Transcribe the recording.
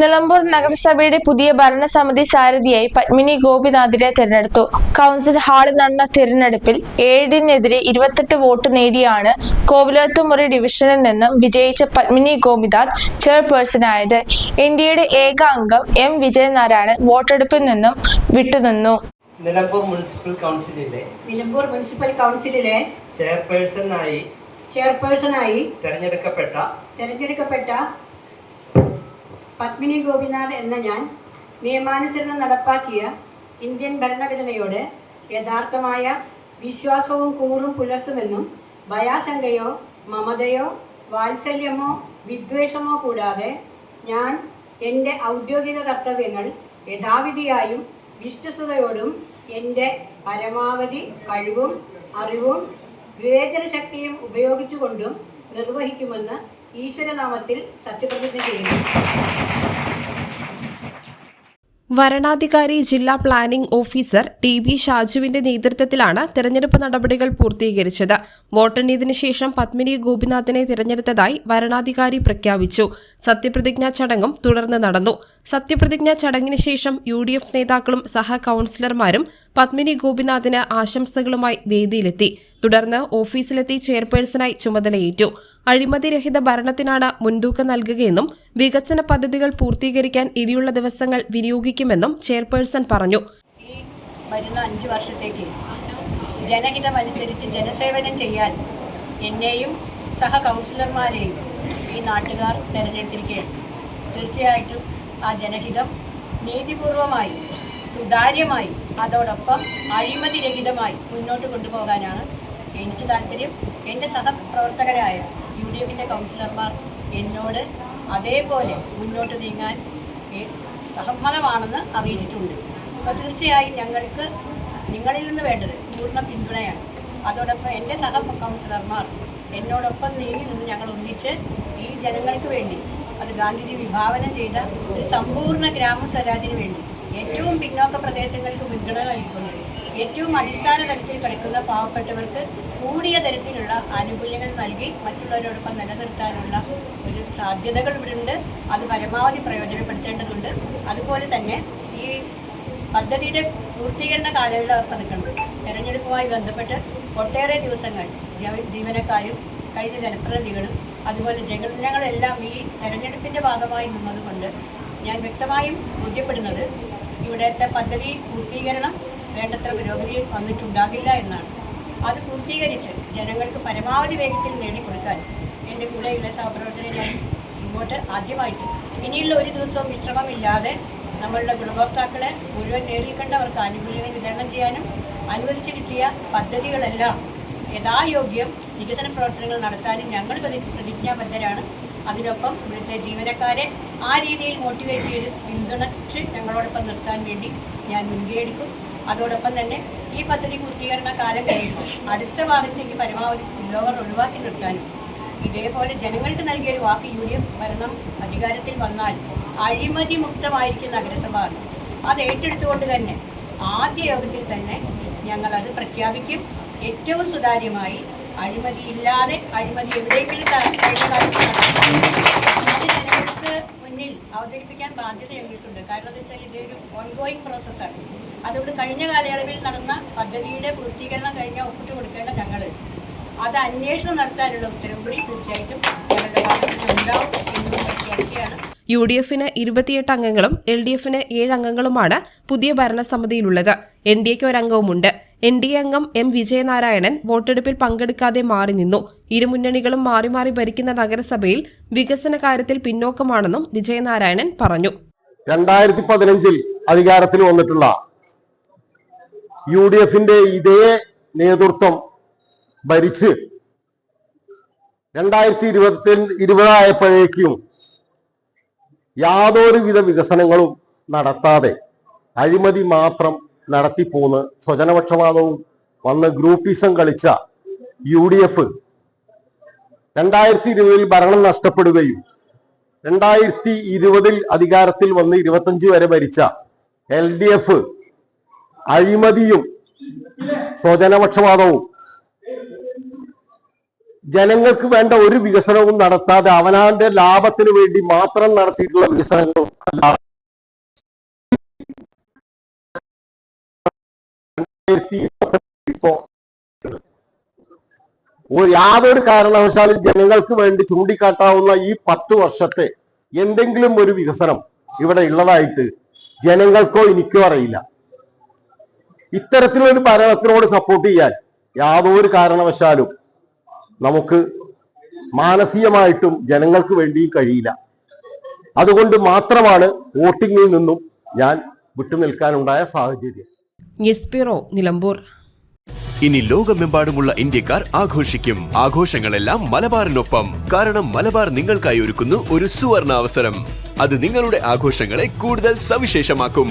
Nilambur നഗരസഭയുടെ പുതിയ ഭരണസമിതി സാരഥിയായി പത്മിനി ഗോപിനാഥിനെ തിരഞ്ഞെടുത്തു. കൗൺസിൽ ഹാളിൽ നടന്ന തിരഞ്ഞെടുപ്പിൽ ഏഴിനെതിരെ ഇരുപത്തെട്ട് വോട്ട് നേടിയാണ് കോവിലത്തുമുറി ഡിവിഷനിൽ നിന്നും വിജയിച്ച പത്മിനി ഗോപിനാഥ് ചെയർപേഴ്സണായത്. എൻ ഡി എയുടെ ഏക അംഗം എം വിജയനാരായണൻ വോട്ടെടുപ്പിൽ നിന്നും വിട്ടുനിന്നു. നിലമ്പൂർ മുനിസിപ്പൽ കൗൺസിലിലെ നിലമ്പൂർ മുനിസിപ്പൽ കൗൺസിലിലെ ചെയർപേഴ്സണായി ചെയർപേഴ്സണായി തെരഞ്ഞെടുക്കപ്പെട്ട തെരഞ്ഞെടുക്കപ്പെട്ട പത്മിനി ഗോപിനാഥ് എന്ന ഞാൻ നിയമാനുസരണം നടപ്പാക്കിയ ഇന്ത്യൻ ഭരണഘടനയോട് യഥാർത്ഥമായ വിശ്വാസവും കൂറും പുലർത്തുമെന്നും ഭയാശങ്കയോ മമതയോ വാത്സല്യമോ വിദ്വേഷമോ കൂടാതെ ഞാൻ എന്റെ ഔദ്യോഗിക കർത്തവ്യങ്ങൾ യഥാവിധിയായും വിശ്വസതയോടും എന്റെ പരമാവധി കഴിവും അറിവും വിവേചന ശക്തിയും ഉപയോഗിച്ചുകൊണ്ടും നിർവഹിക്കുമെന്ന് ഈശ്വരനാമത്തിൽ സത്യപ്രതിജ്ഞ ചെയ്യുന്നു. വരണാധികാരി ജില്ലാ പ്ലാനിംഗ് ഓഫീസർ ടി ബി ഷാജുവിന്റെ നേതൃത്വത്തിലാണ് തെരഞ്ഞെടുപ്പ് നടപടികൾ പൂർത്തീകരിച്ചത്. വോട്ടെണ്ണിയതിനു ശേഷം പത്മിനി ഗോപിനാഥിനെ തിരഞ്ഞെടുത്തതായി വരണാധികാരി പ്രഖ്യാപിച്ചു. സത്യപ്രതിജ്ഞാ ചടങ്ങും തുടർന്ന് നടന്നു. സത്യപ്രതിജ്ഞാ ചടങ്ങിന് ശേഷം യു ഡി എഫ് നേതാക്കളും സഹ കൌൺസിലർമാരും പത്മിനി ഗോപിനാഥിന് ആശംസകളുമായി വേദിയിലെത്തി. തുടർന്ന് ഓഫീസിലെത്തി ചെയർപേഴ്സണായി ചുമതലയേറ്റു. അഴിമതിരഹിത ഭരണത്തിനാണ് മുൻതൂക്കം നൽകുകയെന്നും വികസന പദ്ധതികൾ പൂർത്തീകരിക്കാൻ ഇനിയുള്ള ദിവസങ്ങൾ വിനിയോഗിക്കുമെന്നും ചെയർപേഴ്സൺ പറഞ്ഞു. ഈ വരുന്ന അഞ്ച് വർഷത്തേക്ക് ജനഹിതമനുസരിച്ച് ജനസേവനം ചെയ്യാൻ എന്നെയും സഹ കൗൺസിലർമാരെയും ഈ നാട്ടുകാർ തിരഞ്ഞെടുത്തിരിക്കുകയാണ്. തീർച്ചയായിട്ടും ആ ജനഹിതം നീതിപൂർവമായി സുതാര്യമായി അതോടൊപ്പം അഴിമതിരഹിതമായി മുന്നോട്ട് കൊണ്ടുപോകാനാണ് എനിക്ക് താല്പര്യം. എന്റെ സഹപ്രവർത്തകരായ യു ഡി എഫിന്റെ കൗൺസിലർമാർ എന്നോട് അതേപോലെ മുന്നോട്ട് നീങ്ങാൻ സഹമതമാണെന്ന് അറിയിച്ചിട്ടുണ്ട്. അപ്പോൾ തീർച്ചയായും ഞങ്ങൾക്ക് നിങ്ങളിൽ നിന്ന് വേണ്ടത് പൂർണ പിന്തുണയാണ്. അതോടൊപ്പം എന്റെ സഹ കൗൺസിലർമാർ എന്നോടൊപ്പം നീങ്ങി നിന്ന് ഞങ്ങൾ ഒന്നിച്ച് ഈ ജനങ്ങൾക്ക് വേണ്ടി അത് ഗാന്ധിജി വിഭാവനം ചെയ്ത ഒരു സമ്പൂർണ ഗ്രാമസ്വരാജിന് വേണ്ടി ഏറ്റവും പിന്നോക്ക പ്രദേശങ്ങൾക്ക് മുൻഗണന നൽകുന്നത് ഏറ്റവും അടിസ്ഥാന തലത്തിൽ കിടക്കുന്ന പാവപ്പെട്ടവർക്ക് കൂടിയ തരത്തിലുള്ള ആനുകൂല്യങ്ങൾ നൽകി മറ്റുള്ളവരോടൊപ്പം നിലനിർത്താനുള്ള ഒരു സാധ്യതകൾ ഇവിടെ ഉണ്ട് അത് പരമാവധി പ്രയോജനപ്പെടുത്തേണ്ടതുണ്ട്. അതുപോലെ തന്നെ ഈ പദ്ധതിയുടെ പൂർത്തീകരണ കാലയളവിൽ അവർ പതുക്കണം. തെരഞ്ഞെടുപ്പുമായി ബന്ധപ്പെട്ട് ഒട്ടേറെ ദിവസങ്ങൾ ജീവനക്കാരും കഴിഞ്ഞ ജനപ്രതിനിധികളും അതുപോലെ ജനങ്ങളെല്ലാം ഈ തെരഞ്ഞെടുപ്പിന്റെ ഭാഗമായി നിന്നതുകൊണ്ട് ഞാൻ വ്യക്തമായും ബോധ്യപ്പെടുന്നത് ഇവിടുത്തെ പദ്ധതി പൂർത്തീകരണം വേണ്ടത്ര പുരോഗതി വന്നിട്ടുണ്ടാകില്ല എന്നാണ്. അത് പൂർത്തീകരിച്ച് ജനങ്ങൾക്ക് പരമാവധി വേഗത്തിൽ നേടിക്കൊടുക്കാൻ എന്റെ കൂടെയുള്ള സഹപ്രവർത്തകരെ ഞാൻ ഇങ്ങോട്ട് ആദ്യമായിട്ട്. ഇനിയുള്ള ഒരു ദിവസവും വിശ്രമമില്ലാതെ നമ്മളുടെ ഗുണഭോക്താക്കളെ മുഴുവൻ നേരിൽ കണ്ട് അവർക്ക് ആനുകൂല്യങ്ങൾ വിതരണം ചെയ്യാനും അനുവദിച്ചു കിട്ടിയ പദ്ധതികളെല്ലാം യഥായോഗ്യം വികസന പ്രവർത്തനങ്ങൾ നടത്താനും ഞങ്ങൾ പ്രതി പ്രതിജ്ഞാബദ്ധരാണ്. അതിനൊപ്പം ഇവിടുത്തെ ജീവനക്കാരെ ആ രീതിയിൽ മോട്ടിവേറ്റ് ചെയ്ത് പിന്തുണച്ച് ഞങ്ങളോടൊപ്പം നിർത്താൻ വേണ്ടി ഞാൻ മുൻകൈ എടുക്കും. അതോടൊപ്പം തന്നെ ഈ പദ്ധതി പൂർത്തീകരണ കാലം കഴിയുമ്പോൾ അടുത്ത ഭാഗത്തേക്ക് പരമാവധി സ്പിൽ ഓവർ ഒഴിവാക്കി നിർത്താനും ഇതേപോലെ ജനങ്ങൾക്ക് നൽകിയൊരു വാക്ക് യു ഡി എഫ് ഭരണം അധികാരത്തിൽ വന്നാൽ അഴിമതി മുക്തമായിരിക്കും നഗരസഭ. അത് ഏറ്റെടുത്തുകൊണ്ട് തന്നെ ആദ്യ യോഗത്തിൽ തന്നെ ഞങ്ങളത് പ്രഖ്യാപിക്കും. ഏറ്റവും സുതാര്യമായി അഴിമതി ഇല്ലാതെ അഴിമതി എവിടെയെങ്കിലും അത് മുന്നിൽ അവതരിപ്പിക്കാൻ ബാധ്യത ഞങ്ങൾക്കുണ്ട്. കാരണം എന്താ വെച്ചാൽ ഇതൊരു ഓൺഗോയിങ് പ്രോസസ്സാണ് അതുകൊണ്ട് കഴിഞ്ഞ കാലയളവിൽ നടന്ന പദ്ധതിയുടെ പൂർത്തീകരണം കഴിഞ്ഞ ഒപ്പിട്ട് കൊടുക്കേണ്ട ഞങ്ങൾ അത് അന്വേഷണം നടത്താനുള്ള ഉത്തരവ് കൂടി തീർച്ചയായിട്ടും ഞങ്ങളുടെ ഭാഗത്ത് ഉണ്ടാവും എന്ന് പ്രഖ്യാപിക്കുകയാണ് യു ഡി എഫിന് ഇരുപത്തിയെട്ട് അംഗങ്ങളും എൽ ഡി എഫിന് ഏഴ് അംഗങ്ങളുമാണ് പുതിയ ഭരണസമിതിയിലുള്ളത്. എൻ ഡി എക്ക് ഒരംഗവുമുണ്ട്. എൻ ഡി എ അംഗം എം വിജയനാരായണൻ വോട്ടെടുപ്പിൽ പങ്കെടുക്കാതെ മാറി നിന്നു. ഇരു മുന്നണികളും മാറി മാറി ഭരിക്കുന്ന നഗരസഭയിൽ വികസന കാര്യത്തിൽ പിന്നോക്കമാണെന്നും വിജയനാരായണൻ പറഞ്ഞു. രണ്ടായിരത്തി പതിനഞ്ചിൽ അധികാരത്തിൽ വന്നിട്ടുള്ള യു ഡി എഫിന്റെ ഇതേ നേതൃത്വം ഭരിച്ച് രണ്ടായിരത്തി ഇരുപത്തി ഇരുപതായപ്പോഴേക്കും യാതൊരുവിധ വികസനങ്ങളും നടത്താതെ അഴിമതി മാത്രം നടത്തിപ്പോന്ന് സ്വജനപക്ഷപാതവും വന്ന് ഗ്രൂപ്പിസം കളിച്ച യു ഡി എഫ് രണ്ടായിരത്തി ഇരുപതിൽ ഭരണം നഷ്ടപ്പെടുകയും രണ്ടായിരത്തി ഇരുപതിൽ അധികാരത്തിൽ വന്ന് ഇരുപത്തഞ്ച് വരെ ഭരിച്ച എൽ ഡി എഫ് അഴിമതിയും സ്വജനപക്ഷപാതവും. ജനങ്ങൾക്ക് വേണ്ട ഒരു വികസനവും നടത്താതെ അവനാന്റെ ലാഭത്തിന് വേണ്ടി മാത്രം നടത്തിയിട്ടുള്ള വികസനങ്ങളും ഇപ്പോ യാതൊരു കാരണവശാലും ജനങ്ങൾക്ക് വേണ്ടി ചൂണ്ടിക്കാട്ടാവുന്ന ഈ പത്ത് വർഷത്തെ എന്തെങ്കിലും ഒരു വികസനം ഇവിടെ ഉള്ളതായിട്ട് ജനങ്ങൾക്കോ എനിക്കോ അറിയില്ല. ഇത്തരത്തിലൊരു ഭരണത്തിനോട് സപ്പോർട്ട് ചെയ്യാൻ യാതൊരു കാരണവശാലും നമുക്ക് മാനസികമായിട്ടും ജനങ്ങൾക്ക് വേണ്ടിയും കഴിയില്ല. അതുകൊണ്ട് മാത്രമാണ് വോട്ടിങ്ങിൽ നിന്നും ഞാൻ വിട്ടുനിൽക്കാനുണ്ടായ സാഹചര്യം. News bureau Nilambur. ഇനി ലോകമെമ്പാടുമുള്ള ഇന്ത്യക്കാർ ആഘോഷിക്കും. ആഘോഷങ്ങളെല്ലാം മലബാറിനൊപ്പം. കാരണം മലബാർ നിങ്ങൾക്കായി ഒരുക്കുന്നു ഒരു സുവർണ അവസരം അത് നിങ്ങളുടെ ആഘോഷങ്ങളെ കൂടുതൽ സവിശേഷമാക്കും.